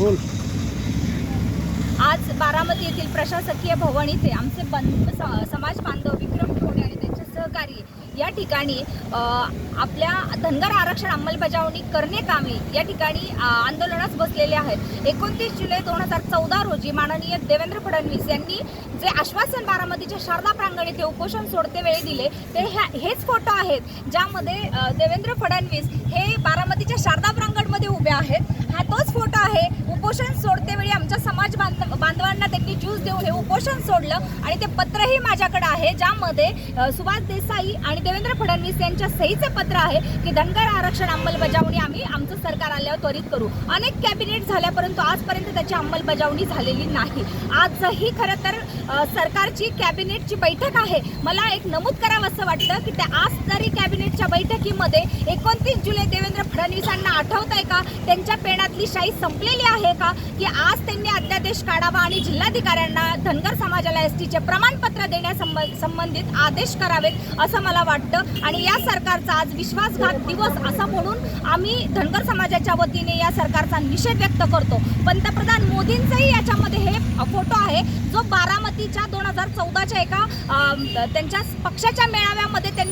बोल. आज बारामती येथील प्रशासकीय भवन इथे आमचे बंद स- समाज बांधव विक्रम ठोडे आणि त्यांचे सहकारी या ठिकाणी आपल्या धनगर आरक्षण अंमलबजावणी करणे या ठिकाणी आंदोलनास बसलेले आहेत. एकोणतीस जुलै दोन हजार चौदा रोजी माननीय देवेंद्र फडणवीस यांनी जे आश्वासन बारामतीच्या शारदा प्रांगण येथे उपोषण सोडते वेळी दिले ते ह्या हेच फोटो आहेत ज्यामध्ये देवेंद्र फडणवीस हे बारामतीच्या शारदा प्रांगणमध्ये उभे आहेत हा तोच फोटो आहे उपोषण सोडते वेळी आमच्या समाज बांधव बांधवांना त्यांनी ज्यूस देऊन हे उपोषण सोडलं आणि ते पत्रही माझ्याकडे आहे ज्यामध्ये सुभाष देसाई आणि देवेंद्र फडणवीस यांच्या सहीचे पत्र आहे की धनगर आरक्षण अंमलबजावणी आम्ही आल्यावर त्वरित करू. अनेक कॅबिनेट झाल्यापर्यंत आजपर्यंत त्याची अंमलबजावणी झालेली नाही. आजही खरं तर सरकारची कॅबिनेटची बैठक आहे. मला एक नमूद करावं असं वाटतं की त्या आज तरी कॅबिनेटच्या बैठकीमध्ये एकोणतीस जुलै देवेंद्र फडणवीसांना आठवत आहे का? त्यांच्या पेणातली शाही संपलेली आहे का? की आज त्यांनी अध्यादेश काढावा आणि जिल्हाधिकाऱ्यांना धनगर समाजाला एस टीचे प्रमाणपत्र देण्यासंबंधित आदेश करावेत असं मला वाटतं. आणि या सरकारचा आज विश्वासघात दिवस असा म्हणून आम्ही धनगर समाजाच्या वतीने या सरकारचा निषेध व्यक्त करतो. पंतप्रधान मोदींचंही याच्यामध्ये हे फोटो आहे. जो बारामतीच्या दोन हजार चौदाच्या एका त्यांच्या पक्षाच्या मेळाव्यामध्ये त्यांनी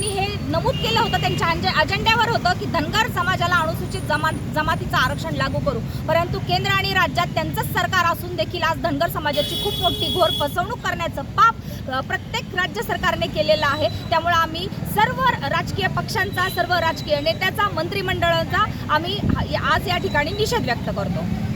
नमूद केलं होतं त्यांच्या अजे- अजेंड्यावर होतं की धनगर समाजाला अनुसूचित जमा जमातीचं आरक्षण लागू करू. परंतु केंद्र आणि राज्यात त्यांचंच सरकार असून देखील आज धनगर समाजाची खूप मोठी घोर फसवणूक करण्याचं पाप प्रत्येक राज्य सरकारने केलेलं आहे. त्यामुळे आम्ही सर्व राजकीय पक्षांचा सर्व राजकीय नेत्याचा मंत्रिमंडळाचा आम्ही आज या ठिकाणी निषेध व्यक्त करतो.